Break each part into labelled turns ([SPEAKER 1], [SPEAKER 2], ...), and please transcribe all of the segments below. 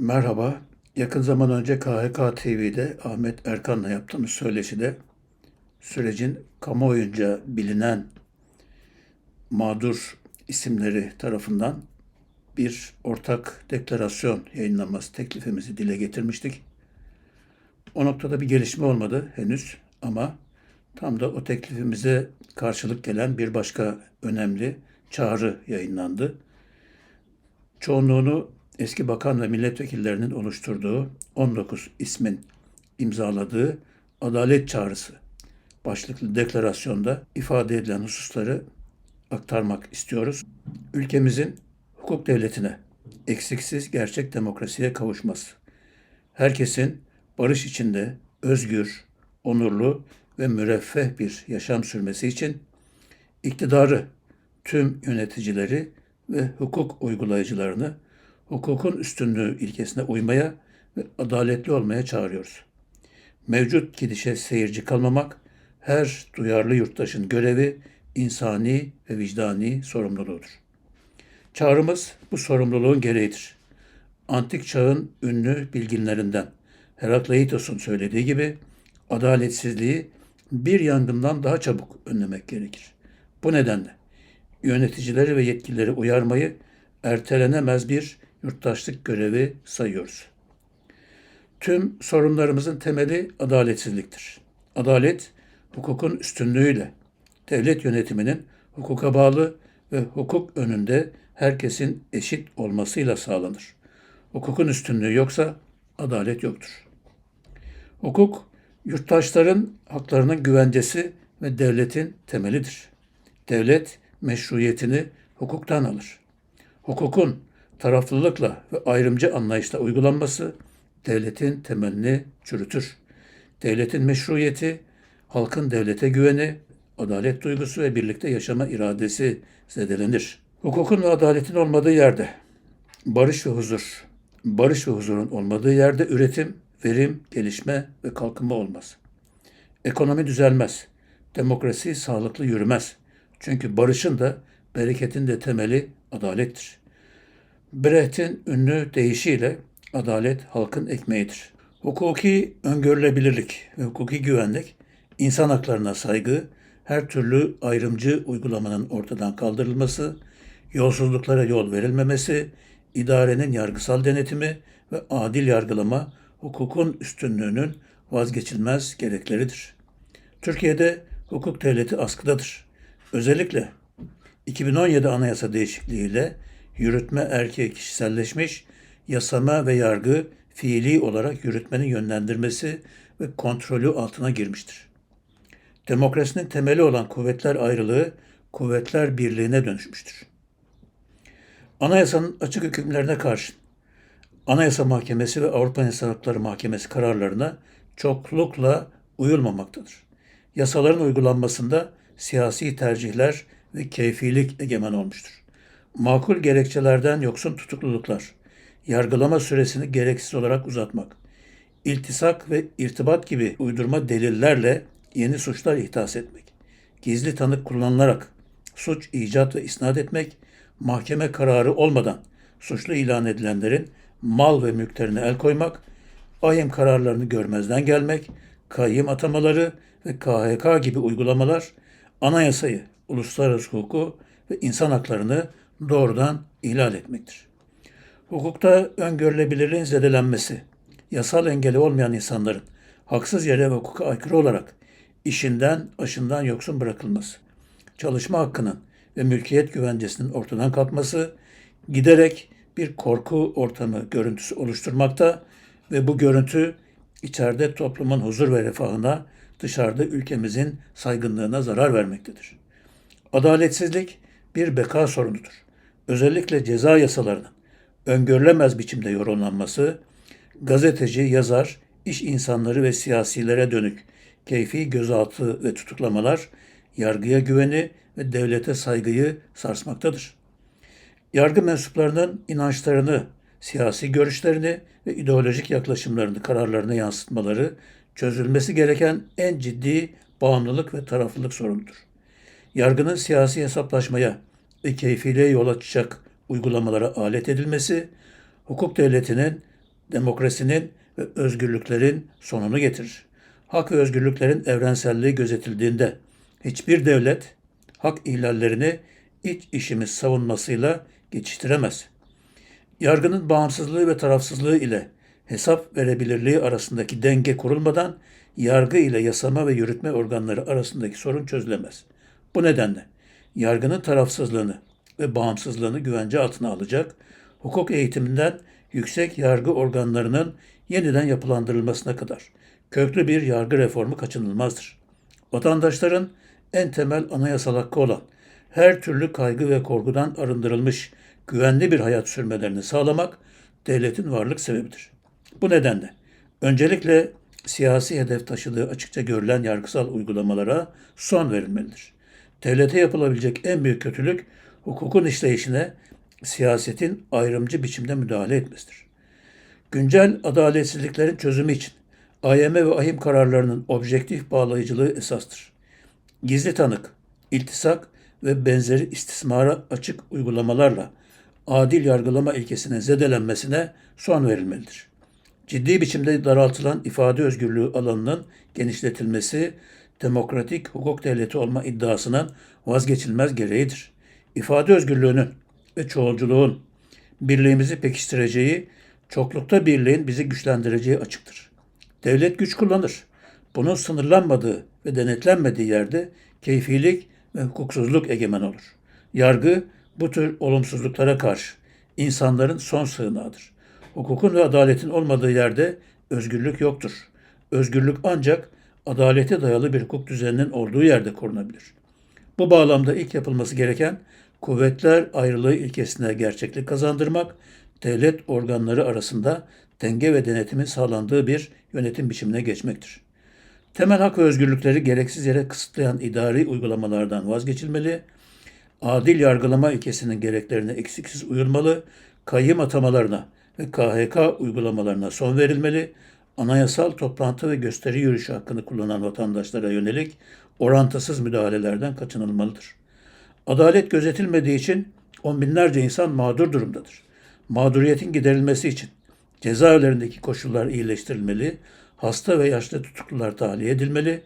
[SPEAKER 1] Merhaba. Yakın zaman önce KHK TV'de Ahmet Erkan'la yaptığımız söyleşide sürecin kamuoyunca bilinen mağdur isimleri tarafından bir ortak deklarasyon yayınlanması teklifimizi dile getirmiştik. O noktada bir gelişme olmadı henüz ama tam da o teklifimize karşılık gelen bir başka önemli çağrı yayınlandı çoğunluğunu eski bakan ve milletvekillerinin oluşturduğu 19 ismin imzaladığı adalet çağrısı başlıklı deklarasyonda ifade edilen hususları aktarmak istiyoruz. Ülkemizin hukuk devletine, eksiksiz gerçek demokrasiye kavuşması, herkesin barış içinde özgür, onurlu ve müreffeh bir yaşam sürmesi için iktidarı, tüm yöneticileri ve hukuk uygulayıcılarını hukukun üstünlüğü ilkesine uymaya ve adaletli olmaya çağırıyoruz. Mevcut gidişe seyirci kalmamak her duyarlı yurttaşın görevi, insani ve vicdani sorumluluğudur. Çağrımız bu sorumluluğun gereğidir. Antik çağın ünlü bilginlerinden Herakleitos'un söylediği gibi adaletsizliği bir yangından daha çabuk önlemek gerekir. Bu nedenle yöneticileri ve yetkilileri uyarmayı ertelenemez bir yurttaşlık görevi sayıyoruz. Tüm sorunlarımızın temeli adaletsizliktir. Adalet, hukukun üstünlüğüyle, devlet yönetiminin hukuka bağlı ve hukuk önünde herkesin eşit olmasıyla sağlanır. Hukukun üstünlüğü yoksa adalet yoktur. Hukuk, yurttaşların haklarının güvencesi ve devletin temelidir. Devlet, meşruiyetini hukuktan alır. Hukukun taraflılıkla ve ayrımcı anlayışla uygulanması devletin temelini çürütür. Devletin meşruiyeti, halkın devlete güveni, adalet duygusu ve birlikte yaşama iradesi zedelenir. Hukukun ve adaletin olmadığı yerde barış ve huzur, barış ve huzurun olmadığı yerde üretim, verim, gelişme ve kalkınma olmaz. Ekonomi düzelmez. Demokrasi sağlıklı yürümez. Çünkü barışın da bereketin de temeli adalettir. Brecht'in ünlü deyişiyle adalet halkın ekmeğidir. Hukuki öngörülebilirlik ve hukuki güvenlik, insan haklarına saygı, her türlü ayrımcı uygulamanın ortadan kaldırılması, yolsuzluklara yol verilmemesi, idarenin yargısal denetimi ve adil yargılama hukukun üstünlüğünün vazgeçilmez gerekleridir. Türkiye'de hukuk devleti askıdadır. Özellikle 2017 Anayasa değişikliğiyle yürütme erkeği kişiselleşmiş, yasama ve yargı fiili olarak yürütmenin yönlendirmesi ve kontrolü altına girmiştir. Demokrasinin temeli olan kuvvetler ayrılığı kuvvetler birliğine dönüşmüştür. Anayasanın açık hükümlerine karşın Anayasa Mahkemesi ve Avrupa İnsan Hakları Mahkemesi kararlarına çoklukla uyulmamaktadır. Yasaların uygulanmasında siyasi tercihler ve keyfilik egemen olmuştur. Makul gerekçelerden yoksun tutukluluklar, yargılama süresini gereksiz olarak uzatmak, iltisak ve irtibat gibi uydurma delillerle yeni suçlar ihdas etmek, gizli tanık kullanılarak suç icat ve isnat etmek, mahkeme kararı olmadan suçlu ilan edilenlerin mal ve mülklerine el koymak, ahim kararlarını görmezden gelmek, kayyım atamaları ve KHK gibi uygulamalar anayasayı, uluslararası hukuku ve insan haklarını doğrudan ihlal etmektir. Hukukta öngörülebilirliğin zedelenmesi, yasal engeli olmayan insanların haksız yere ve hukuka aykırı olarak işinden, aşından yoksun bırakılması, çalışma hakkının ve mülkiyet güvencesinin ortadan kalkması, giderek bir korku ortamı görüntüsü oluşturmakta ve bu görüntü içeride toplumun huzur ve refahına, dışarıda ülkemizin saygınlığına zarar vermektedir. Adaletsizlik bir beka sorunudur. Özellikle ceza yasalarının öngörülemez biçimde yorumlanması, gazeteci, yazar, iş insanları ve siyasilere dönük keyfi gözaltı ve tutuklamalar yargıya güveni ve devlete saygıyı sarsmaktadır. Yargı mensuplarının inançlarını, siyasi görüşlerini ve ideolojik yaklaşımlarını kararlarına yansıtmaları çözülmesi gereken en ciddi bağımlılık ve taraflılık sorunudur. Yargının siyasi hesaplaşmaya ve keyfiliğe yol açacak uygulamalara alet edilmesi, hukuk devletinin demokrasinin ve özgürlüklerin sonunu getirir. Hak ve özgürlüklerin evrenselliği gözetildiğinde hiçbir devlet hak ihlallerini iç işimiz savunmasıyla geçiştiremez. Yargının bağımsızlığı ve tarafsızlığı ile hesap verebilirliği arasındaki denge kurulmadan yargı ile yasama ve yürütme organları arasındaki sorun çözülemez. Bu nedenle yargının tarafsızlığını ve bağımsızlığını güvence altına alacak, hukuk eğitiminden yüksek yargı organlarının yeniden yapılandırılmasına kadar köklü bir yargı reformu kaçınılmazdır. Vatandaşların en temel anayasal hakkı olan her türlü kaygı ve korkudan arındırılmış güvenli bir hayat sürmelerini sağlamak devletin varlık sebebidir. Bu nedenle öncelikle siyasi hedef taşıdığı açıkça görülen yargısal uygulamalara son verilmelidir. Devlete yapılabilecek en büyük kötülük hukukun işleyişine siyasetin ayrımcı biçimde müdahale etmesidir. Güncel adaletsizliklerin çözümü için AYM ve AHİM kararlarının objektif bağlayıcılığı esastır. Gizli tanık, iltisak ve benzeri istismara açık uygulamalarla adil yargılama ilkesinin zedelenmesine son verilmelidir. Ciddi biçimde daraltılan ifade özgürlüğü alanının genişletilmesi demokratik hukuk devleti olma iddiasının vazgeçilmez gereğidir. İfade özgürlüğünün ve çoğulculuğun birliğimizi pekiştireceği, çoklukta birliğin bizi güçlendireceği açıktır. Devlet güç kullanır. Bunun sınırlanmadığı ve denetlenmediği yerde keyfilik ve hukuksuzluk egemen olur. Yargı bu tür olumsuzluklara karşı insanların son sığınağıdır. Hukukun ve adaletin olmadığı yerde özgürlük yoktur. Özgürlük ancak adalete dayalı bir hukuk düzeninin olduğu yerde korunabilir. Bu bağlamda ilk yapılması gereken kuvvetler ayrılığı ilkesine gerçeklik kazandırmak, devlet organları arasında denge ve denetimin sağlandığı bir yönetim biçimine geçmektir. Temel hak ve özgürlükleri gereksiz yere kısıtlayan idari uygulamalardan vazgeçilmeli, adil yargılama ilkesinin gereklerine eksiksiz uyulmalı, kayyım atamalarına ve KHK uygulamalarına son verilmeli, anayasal toplantı ve gösteri yürüyüşü hakkını kullanan vatandaşlara yönelik orantısız müdahalelerden kaçınılmalıdır. Adalet gözetilmediği için on binlerce insan mağdur durumdadır. Mağduriyetin giderilmesi için cezaevlerindeki koşullar iyileştirilmeli, hasta ve yaşlı tutuklular tahliye edilmeli,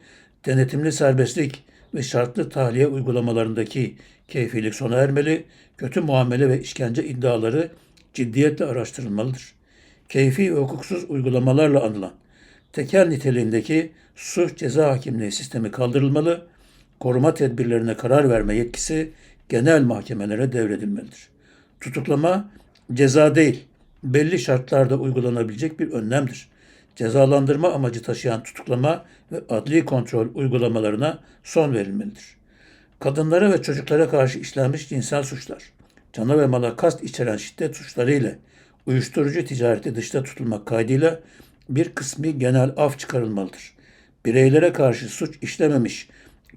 [SPEAKER 1] denetimli serbestlik ve şartlı tahliye uygulamalarındaki keyfilik sona ermeli, kötü muamele ve işkence iddiaları ciddiyetle araştırılmalıdır. Keyfi ve hukuksuz uygulamalarla anılan tekel niteliğindeki suç ceza hakimliği sistemi kaldırılmalı, koruma tedbirlerine karar verme yetkisi genel mahkemelere devredilmelidir. Tutuklama ceza değil, belli şartlarda uygulanabilecek bir önlemdir. Cezalandırma amacı taşıyan tutuklama ve adli kontrol uygulamalarına son verilmelidir. Kadınlara ve çocuklara karşı işlenmiş cinsel suçlar, cana ve mala kast içeren şiddet suçları ile uyuşturucu ticareti dışta tutulmak kaydıyla bir kısmi genel af çıkarılmalıdır. Bireylere karşı suç işlememiş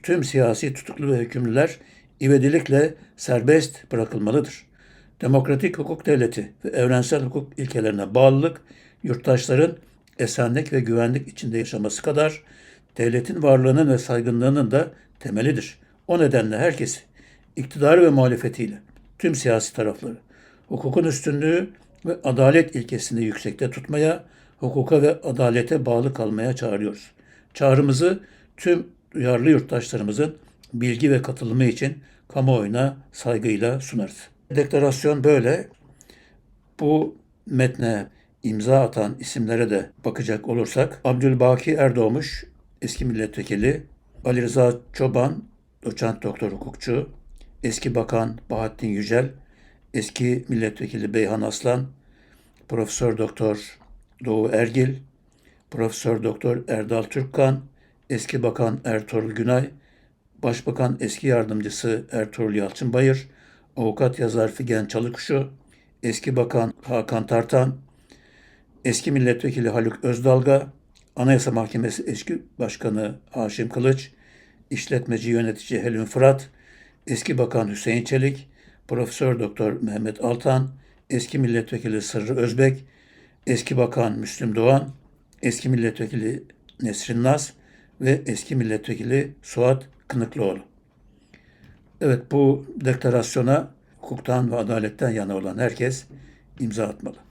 [SPEAKER 1] tüm siyasi tutuklu ve hükümlüler ivedilikle serbest bırakılmalıdır. Demokratik hukuk devleti ve evrensel hukuk ilkelerine bağlılık, yurttaşların esenlik ve güvenlik içinde yaşaması kadar devletin varlığının ve saygınlığının da temelidir. O nedenle herkesi, iktidarı ve muhalefetiyle, tüm siyasi tarafları, hukukun üstünlüğü ve adalet ilkesini yüksekte tutmaya, hukuka ve adalete bağlı kalmaya çağırıyoruz. Çağrımızı tüm duyarlı yurttaşlarımızın bilgi ve katılımı için kamuoyuna saygıyla sunarız. Deklarasyon böyle. Bu metne imza atan isimlere de bakacak olursak Abdülbaki Erdoğmuş eski milletvekili, Ali Rıza Çoban doçent doktor hukukçu, eski bakan Bahattin Yücel, eski milletvekili Beyhan Aslan, Profesör Doktor Doğu Ergil, Profesör Doktor Erdal Türkkan, eski bakan Ertuğrul Günay, Başbakan eski yardımcısı Ertuğrul Yalçınbayır, avukat yazar Figen Çalıkuşu, eski bakan Hakan Tartan, eski milletvekili Haluk Özdalga, Anayasa Mahkemesi eski başkanı Haşim Kılıç, işletmeci yönetici Helin Fırat, eski bakan Hüseyin Çelik, Profesör Doktor Mehmet Altan, eski milletvekili Sırrı Özbek, eski bakan Müslüm Doğan, eski milletvekili Nesrin Naz ve eski milletvekili Suat Kınıklıoğlu. Evet bu deklarasyona hukuktan ve adaletten yana olan herkes imza atmalı.